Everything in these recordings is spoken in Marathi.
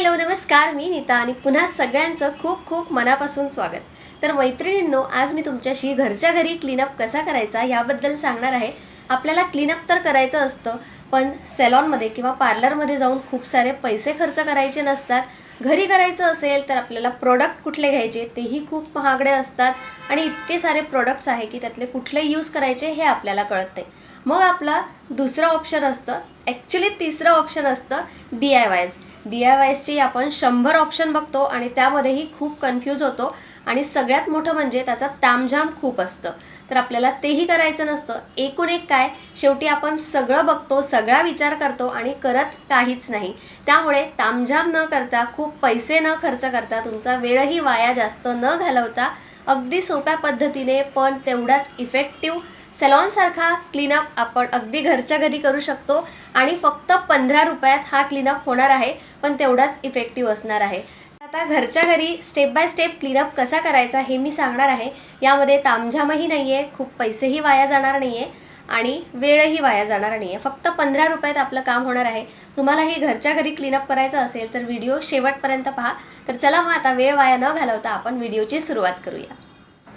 हॅलो नमस्कार. मी नीता आणि पुन्हा सगळ्यांचं खूप खूप मनापासून स्वागत. तर मैत्रिणींनो आज मी तुमच्याशी घरच्या घरी क्लीनअप कसा करायचा याबद्दल सांगणार आहे. आपल्याला क्लीनअप तर करायचं असतं पण सॅलॉनमध्ये किंवा पार्लरमध्ये जाऊन खूप सारे पैसे खर्च करायचे नसतात. घरी करायचं असेल तर आपल्याला प्रोडक्ट कुठले घ्यायचे तेही खूप महागडे असतात आणि इतके सारे प्रोडक्ट्स आहे की त्यातले कुठले यूज करायचे हे आपल्याला कळत नाही मग आपला दुसरं ऑप्शन असतं ॲक्च्युली तिसरं ऑप्शन असतं D I Ys D I वायसची आपण शंभर ऑप्शन बघतो आणि त्यामध्येही खूप कन्फ्यूज होतो. आणि सगळ्यात मोठं म्हणजे त्याचा तामझाम खूप असतं. तर आपल्याला तेही करायचं नसतं. एकूण एक काय? शेवटी आपण सगळं बघतो सगळा विचार करतो आणि करत काहीच नाही. त्यामुळे तामझाम न करता खूप पैसे न खर्च करता तुमचा वेळही वाया जास्त न घालवता अगदी सोप्या पद्धतीने पण तेवढाच इफेक्टिव्ह सलॉनसारखा क्लीनअप आपण अगदी घरच्या घरी करू शकतो आणि फक्त पंधरा रुपयात हा क्लीनअप होणार आहे पण तेवढाच इफेक्टिव्ह असणार आहे. आता घरच्या घरी स्टेप बाय स्टेप क्लीनअप कसा करायचा हे मी सांगणार आहे. यामध्ये तामझामही नाही आहे खूप पैसेही वाया जाणार नाही आहे आणि वेळही वाया जाणार नाही आहे फक्त पंधरा रुपयात आपलं काम होणार आहे. तुम्हालाही घरच्या घरी क्लीनअप करायचं असेल तर व्हिडिओ शेवटपर्यंत पहा. तर चला मग आता वेळ वाया न घालवता आपण व्हिडिओची सुरुवात करूया.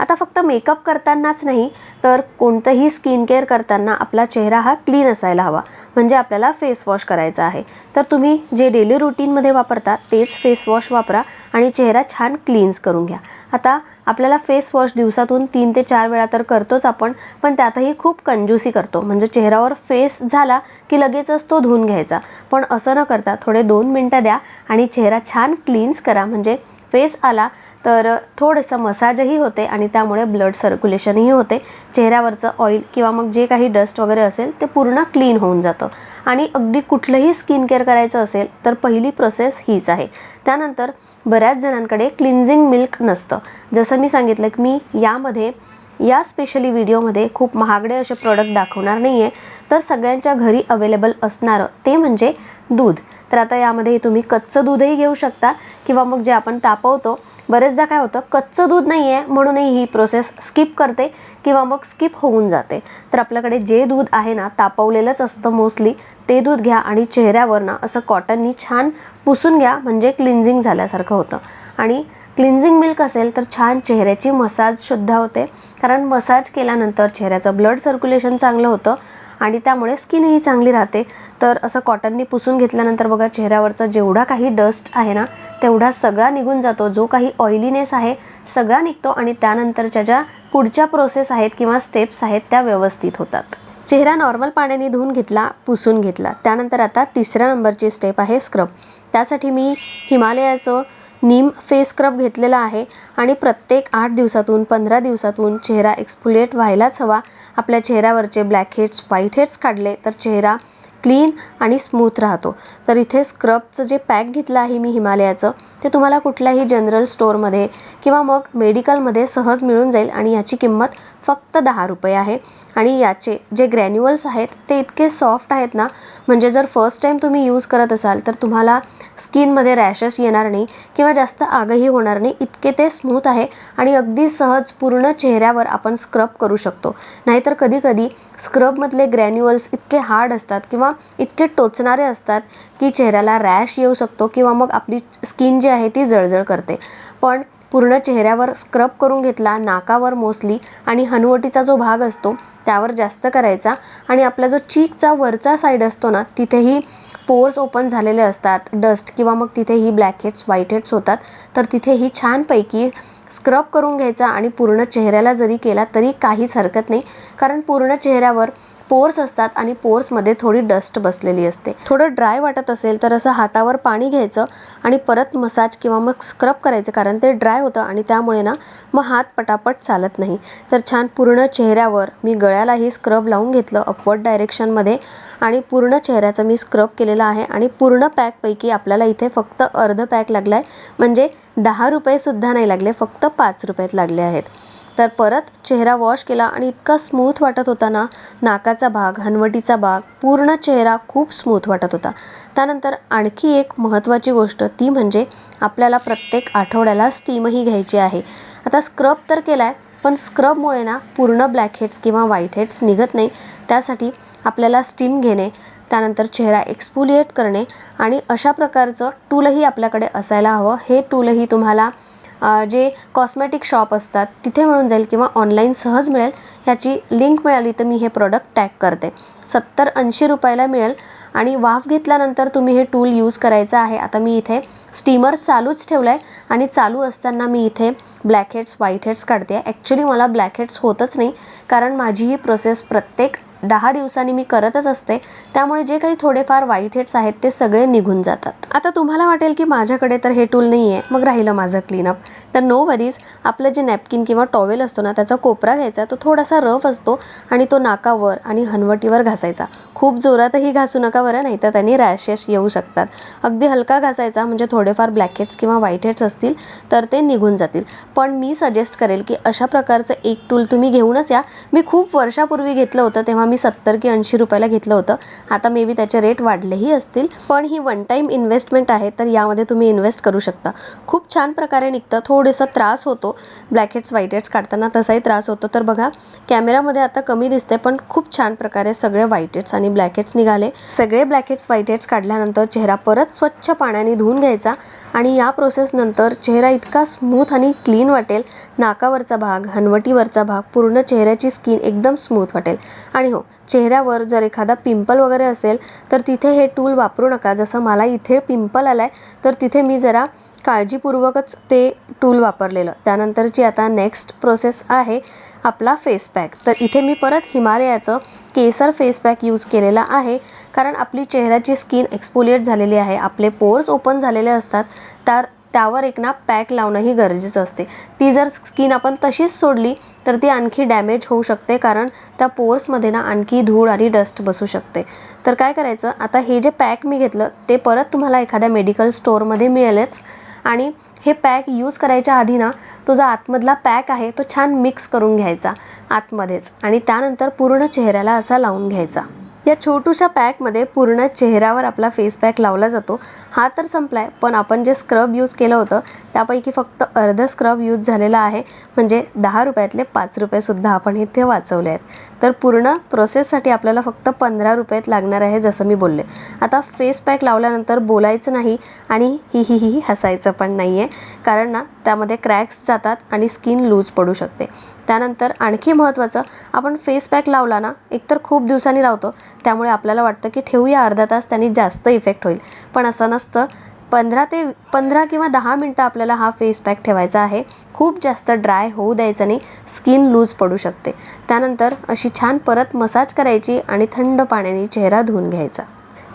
आता फक्त मेकअप करतानाच नाही तर कोणतंही स्किन केअर करताना आपला चेहरा हा क्लीन असायला हवा. म्हणजे आपल्याला फेस वॉश करायचा आहे. तर तुम्ही जे डेली रुटीनमध्ये वापरता तेच फेस वॉश वापरा आणि चेहरा छान क्लीन्स करून घ्या. आता आपल्याला फेस वॉश दिवसातून तीन ते चार वेळा तर करतोच आपण पण त्यातही खूप कंजूसी करतो. म्हणजे चेहऱ्यावर फेस झाला की लगेचच तो धुवून घ्यायचा. पण असं न करता थोडे दोन मिनटं द्या आणि चेहरा छान क्लीन्स करा. म्हणजे फेस आला तर थोडंसं मसाजही होते आणि त्यामुळे ब्लड सर्क्युलेशनही होते. चेहऱ्यावरचं ऑइल किंवा मग जे काही डस्ट वगैरे असेल ते पूर्ण क्लीन होऊन जातं. आणि अगदी कुठलंही स्किन केअर करायचं असेल तर पहिली प्रोसेस हीच आहे. त्यानंतर बऱ्याच जणांकडे क्लिन्झिंग मिल्क नसतं. जसं मी सांगितलं की मी यामध्ये या स्पेशली व्हिडिओमध्ये खूप महागडे असे प्रोडक्ट दाखवणार नाही आहे तर सगळ्यांच्या घरी अवेलेबल असणारं ते म्हणजे दूध. तर आता यामध्ये तुम्ही कच्चं दूधही घेऊ शकता किंवा मग जे आपण तापवतो बरेचदा काय होतं कच्चं दूध नाही आहे म्हणूनही ही प्रोसेस स्किप करते किंवा मग स्किप होऊन जाते. तर आपल्याकडे जे दूध आहे ना तापवलेलंच असतं मोस्टली ते दूध घ्या आणि चेहऱ्यावर ना असं कॉटननी छान पुसून घ्या म्हणजे क्लिन्झिंग झाल्यासारखं होतं. आणि क्लिन्झिंग मिल्क असेल तर छान चेहऱ्याची मसाज सुद्धा होते. कारण मसाज केल्यानंतर चेहऱ्याचं ब्लड सर्क्युलेशन चांगलं होतं. आणि त्यामुळे स्किनही चांगली राहते. तर असं कॉटननी पुसून घेतल्यानंतर बघा चेहऱ्यावरचा जेवढा काही डस्ट आहे ना तेवढा सगळा निघून जातो. जो काही ऑइलीनेस आहे सगळा निघतो आणि त्यानंतरच्या ज्या पुढच्या प्रोसेस आहेत किंवा स्टेप्स आहेत त्या व्यवस्थित होतात. चेहरा नॉर्मल पाण्याने धुवून घेतला पुसून घेतला. त्यानंतर आता तिसऱ्या नंबरची स्टेप आहे स्क्रब त्यासाठी मी हिमालयाचं नीम फेस स्क्रब घेतलेला आहे आणि प्रत्येक आठ दिवसातून पंधरा दिवसातून चेहरा एक्सफोलिएट व्हायलाच हवा. आपल्या चेहऱ्यावरचे ब्लॅक हेड्स व्हाईट हेड्स काढले तर चेहरा क्लीन आणि स्मूथ राहतो. तर इथे स्क्रबचं जे पॅक घेतलं आहे मी हिमालयाचं ते तुम्हाला कुठल्याही जनरल स्टोअरमध्ये किंवा मग मेडिकलमध्ये सहज मिळून जाईल आणि याची किंमत फक्त दहा रुपये आहे. आणि याचे जे ग्रॅन्युअल्स आहेत ते इतके सॉफ्ट आहेत ना म्हणजे जर फर्स्ट टाईम तुम्ही यूज करत असाल तर तुम्हाला स्किनमध्ये रॅशेस येणार नाही किंवा जास्त आगही होणार नाही. इतके ते स्मूथ आहे आणि अगदी सहज पूर्ण चेहऱ्यावर आपण स्क्रब करू शकतो. नाहीतर कधीकधी स्क्रबमधले ग्रॅन्युअल्स इतके हार्ड असतात किंवा इतके टोचणारे असतात की चेहऱ्याला रॅश येऊ शकतो किंवा मग आपली स्किन जी आहे ती जळजळ करते. पण पूर्ण चेहऱ्यावर स्क्रब करून घेतला नाकावर मोस्टली आणि हनुवटीचा जो भाग असतो त्यावर जास्त करायचा आणि आपला जो चीकचा वरचा साईड असतो ना तिथेही पोर्स ओपन झालेले असतात. डस्ट किंवा मग तिथेही ब्लॅक हेड्स व्हाईट हेड्स होतात. तर तिथेही छानपैकी स्क्रब करून घ्यायचा आणि पूर्ण चेहऱ्याला जरी केला तरी काहीच हरकत नाही. कारण पूर्ण चेहऱ्यावर पोर्स असतात आणि पोर्समध्ये थोडी डस्ट बसलेली असते. थोडं ड्राय वाटत असेल तर असं हातावर पाणी घ्यायचं आणि परत मसाज किंवा मग स्क्रब करायचं कारण ते ड्राय होतं आणि त्यामुळे ना मग हात पटापट चालत नाही. तर छान पूर्ण चेहऱ्यावर मी गळ्यालाही स्क्रब लावून घेतलं अपवर्ड डायरेक्शनमध्ये आणि पूर्ण चेहऱ्याचं मी स्क्रब केलेलं आहे आणि पूर्ण पॅकपैकी आपल्याला इथे फक्त अर्ध पॅक लागला आहे म्हणजे दहा रुपयेसुद्धा नाही लागले फक्त पाच रुपयात लागले आहेत. तर परत चेहरा वॉश केला आणि इतका स्मूथ वाटत होता ना नाकाचा भाग हनवटीचा भाग पूर्ण चेहरा खूप स्मूथ वाटत होता. त्यानंतर आणखी एक महत्त्वाची गोष्ट ती म्हणजे आपल्याला प्रत्येक आठवड्याला स्टीमही घ्यायची आहे. आता स्क्रब तर केला आहे पण स्क्रबमुळे ना पूर्ण ब्लॅक हेड्स किंवा व्हाईट हेड्स निघत नाही. त्यासाठी आपल्याला स्टीम घेणे त्यानंतर चेहरा एक्सपोलिएट करणे आणि अशा प्रकारचं टूलही आपल्याकडे असायला हवं. हे टूलही तुम्हाला जे कॉस्मेटिक शॉप असतात तिथे मिळून जाईल किंवा ऑनलाईन सहज मिळेल ह्याची लिंक मिळाली तर मी हे प्रॉडक्ट टॅग करते. सत्तर ऐंशी रुपयाला मिळेल आणि वाफ घेतल्यानंतर तुम्ही हे टूल यूज करायचं आहे. आता मी इथे स्टीमर चालूच ठेवलं आहे आणि चालू असताना मी इथे ब्लॅक हेड्स व्हाईट हेड्स काढते. ॲक्च्युली मला ब्लॅक हेड्स होतच नाही कारण माझी ही प्रोसेस प्रत्येक दहा दिवसांनी मी करतच असते त्यामुळे जे काही थोडेफार वाईट हेट्स आहेत ते सगळे निघून जातात. आता तुम्हाला वाटेल की माझ्याकडे तर हे टूल नाही आहे मग राहिलं माझं क्लीनअप तर नो वरीज आपलं जे नॅपकिन किंवा टॉवेल असतो ना त्याचा कोपरा घ्यायचा तो थोडासा रफ असतो आणि तो नाकावर आणि हनवटीवर घासायचा. खूप जोरातही घासू नका बरं नाही तर त्यांनी रॅशेस येऊ शकतात. अगदी हलका घासायचा म्हणजे थोडेफार ब्लॅकहेड्स किंवा व्हाईट हेड्स असतील तर ते निघून जातील. पण मी सजेस्ट करेल की अशा प्रकारचं एक टूल तुम्ही घेऊनच या. मी खूप वर्षापूर्वी घेतलं होतं तेव्हा मी मी सत्तर की ऐंशी रुपयाला घेतलं होतं. आता मे बी त्याचे रेट वाढलेही असतील. पण ही वन टाईम इन्व्हेस्टमेंट आहे तर यामध्ये तुम्ही इन्व्हेस्ट करू शकता. खूप छान प्रकारे निघतं. थोडंसं त्रास होतो. ब्लॅक हेड्स व्हाईट हेड्स काढताना तसाही त्रास होतो. तर बघा कॅमेरामध्ये आता कमी दिसते पण खूप छान प्रकारे सगळे व्हाईट हेड्स आणि ब्लॅक हेड्स निघाले. सगळे ब्लॅक हेड्स व्हाईट हेड्स काढल्यानंतर चेहरा परत स्वच्छ पाण्याने धुवून घ्यायचा आणि या प्रोसेसनंतर चेहरा इतका स्मूथ आणि क्लीन वाटेल. नाकावरचा भाग हनवटीवरचा भाग पूर्ण चेहऱ्याची स्किन एकदम स्मूथ वाटेल. आणि हो चेहऱ्यावर जर एखादा पिंपल वगैरे असेल तर तिथे हे टूल वापरू नका. जसं मला इथे पिंपल आला आहे तर तिथे मी जरा काळजीपूर्वकच ते टूल वापरलेलं. त्यानंतरची आता नेक्स्ट प्रोसेस आहे आपला फेस पॅक. तर इथे मी परत हिमालयाचं केसर फेस पॅक यूज केलेला आहे कारण आपली चेहऱ्याची स्किन एक्सपोलिएट झालेली आहे. आपले पोर्स ओपन झालेले असतात तर त्यावर एक ना पॅक लावणंही गरजेचं असते. ती जर स्किन आपण तशीच सोडली तर ती आणखी डॅमेज होऊ शकते कारण त्या पोर्समध्ये ना आणखी धूळ आणि डस्ट बसू शकते. तर काय करायचं आता हे जे पॅक मी घेतलं ते परत तुम्हाला एखाद्या मेडिकल स्टोअरमध्ये मिळेलच. आणि हे पॅक यूज करायच्या आधी ना तो जो आतमधला पॅक आहे तो छान मिक्स करून घ्यायचा आतमध्येच. आणि त्यानंतर पूर्ण चेहऱ्याला असा लावून घ्यायचा. या छोटूशा पॅकमध्ये पूर्ण चेहऱ्यावर आपला फेस पॅक लावला जातो. हा तर संपला आहे पण आपण जे स्क्रब यूज केलं होतं त्यापैकी फक्त अर्ध स्क्रब यूज झालेला आहे. म्हणजे दहा रुपयातले पाच रुपयेसुद्धा आपण इथे वाचवले आहेत. तर पूर्ण प्रोसेससाठी आपल्याला फक्त पंधरा रुपयात लागणार आहे जसं मी बोलले. आता फेस पॅक लावल्यानंतर बोलायचं नाही आणि ही ही ही हसायचं पण नाही आहे कारण ना त्यामध्ये क्रॅक्स जातात आणि स्किन लूज पडू शकते. त्यानंतर आणखी महत्त्वाचं आपण फेस पॅक लावला ना एकतर खूप दिवसांनी लावतो त्यामुळे आपल्याला वाटतं की ठेवूया अर्धा तास त्यांनी जास्त इफेक्ट होईल. पण असं नसतं. पंधरा ते पंधरा किंवा दहा मिनटं आपल्याला हा फेस पॅक ठेवायचा आहे. खूप जास्त ड्राय होऊ द्यायचं नाही. स्किन लूज पडू शकते. त्यानंतर अशी छान परत मसाज करायची आणि थंड पाण्याने चेहरा धुवून घ्यायचा.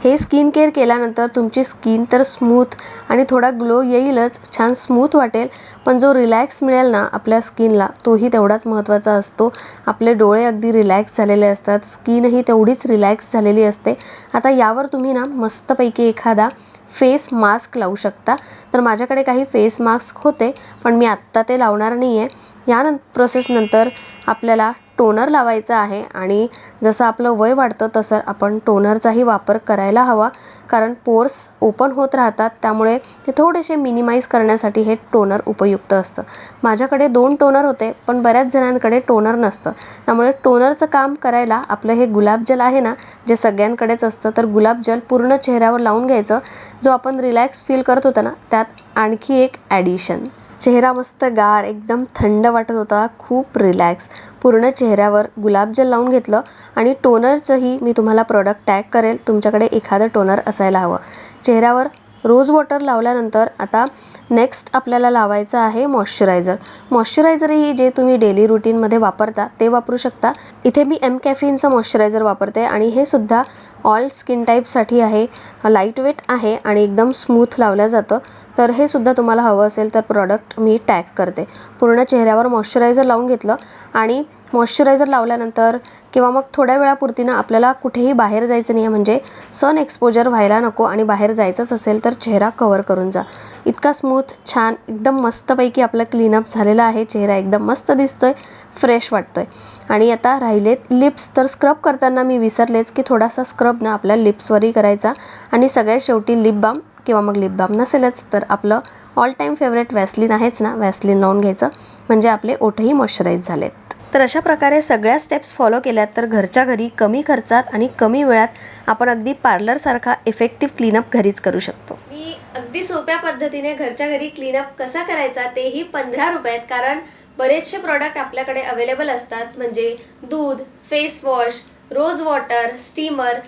हे स्किन केअर केल्यानंतर तुमची स्किन तर स्मूथ आणि थोडा ग्लो येईलच छान स्मूथ वाटेल पण जो रिलॅक्स मिळेल ना आपल्या स्किनला तोही तेवढाच महत्त्वाचा असतो. आपले डोळे अगदी रिलॅक्स झालेले असतात स्किनही तेवढीच रिलॅक्स झालेली असते. आता यावर तुम्ही ना मस्तपैकी एखादा फेस मास्क लावू शकता. तर माझ्याकडे काही फेस मास्क होते पण मी आत्ता ते लावणार नाही आहे या न प्रोसेसनंतर आपल्याला टोनर लावायचा आहे आणि जसं आपलं वय वाढतं तसं आपण टोनरचाही वापर करायला हवा. कारण पोर्स ओपन होत राहतात त्यामुळे ते थोडेसे मिनिमाइज करण्यासाठी हे टोनर उपयुक्त असतं. माझ्याकडे दोन टोनर होते पण बऱ्याच जणांकडे टोनर नसतं. त्यामुळे टोनरचं काम करायला आपलं हे गुलाबजल आहे ना जे सगळ्यांकडेच असतं तर गुलाबजल पूर्ण चेहऱ्यावर लावून घ्यायचं. जो आपण रिलॅक्स फील करत होतो ना त्यात आणखी एक ॲडिशन चेहरा मस्त गार एकदम थंड वाटत होता खूप रिलॅक्स पूर्ण चेहऱ्यावर गुलाबजल लावून घेतलं आणि टोनरचंही मी तुम्हाला प्रॉडक्ट टॅग करेल. तुमच्याकडे एखादं टोनर असायला हवं. चेहऱ्यावर रोज वॉटर लावल्यानंतर आता नेक्स्ट आपल्याला लावायचं आहे मॉइश्चरायझर मॉइश्चरायझरही जे तुम्ही डेली रुटीनमध्ये वापरता ते वापरू शकता. इथे मी एम कॅफिनचं मॉइश्चरायझर वापरते आणि हे सुद्धा ऑल स्किन टाईपसाठी आहे लाइट वेट आहे आणि एकदम स्मूथ लावलं जातं. तर हे सुद्धा तुम्हाला हवं असेल तर प्रॉडक्ट मी टॅग करते. पूर्ण चेहऱ्यावर मॉइश्चरायझर लावून घेतलं आणि मॉइश्चरायझर लावल्यानंतर किंवा मग थोड्या वेळापुरती ना आपल्याला कुठेही बाहेर जायचं नाही आहे म्हणजे सन एक्सपोजर व्हायला नको आणि बाहेर जायचंच असेल तर चेहरा कवर करून जा. इतका स्मूथ छान एकदम मस्तपैकी आपलं क्लीनअप झालेला आहे. चेहरा एकदम मस्त दिसतोय. फ्रेश वाटतोय. आणि आता राहिलेत लिप्स. तर स्क्रब करताना मी विसरलेच की थोडासा स्क्रब ना आपल्या लिप्सवरही करायचा. आणि सगळ्यात शेवटी लिप बाम किंवा मग लिप बाम नसेलच तर आपलं ऑल टाईम फेवरेट वॅसलिन आहेच ना? वॅसलिन लावून घ्यायचं. म्हणजे आपले ओठही मॉइश्चराईज झालेत. तर अशा प्रकारे सगळ्या स्टेप्स फॉलो केल्यात तर घरच्या घरी कमी खर्चात आणि कमी वेळात आपण अगदी पार्लरसारखा इफेक्टिव्ह क्लीनअप घरीच करू शकतो. मी अगदी सोप्या पद्धतीने घरच्या घरी क्लीनअप कसा करायचा तेही पंधरा रुपयात. कारण बरेचसे प्रॉडक्ट आपल्याकडे अवेलेबल असतात. म्हणजे दूध face wash rose water steamer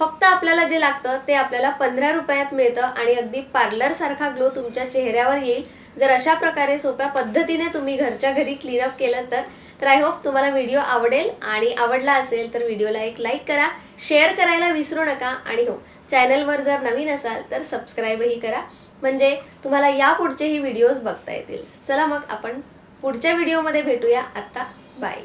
फक्त आपल्याला जे लागतं ते आपल्याला पंधरा रुपयात मिळतं आणि अगदी पार्लरसारखा ग्लो तुमच्या चेहऱ्यावर येईल. जर अशा प्रकारे सोप्या पद्धतीने तुम्ही घरच्या घरी क्लीनअप केलं तर तर आय होप तुम्हाला व्हिडिओ आवडेल. आणि आवडला असेल तर व्हिडिओला एक लाईक करा. शेअर करायला विसरू नका. आणि हो चॅनलवर जर नवीन असाल तर सबस्क्राईबही करा. म्हणजे तुम्हाला यापुढचेही व्हिडिओज बघता येतील. चला मग आपण पुढच्या व्हिडिओमध्ये भेटूया. आत्ता बाय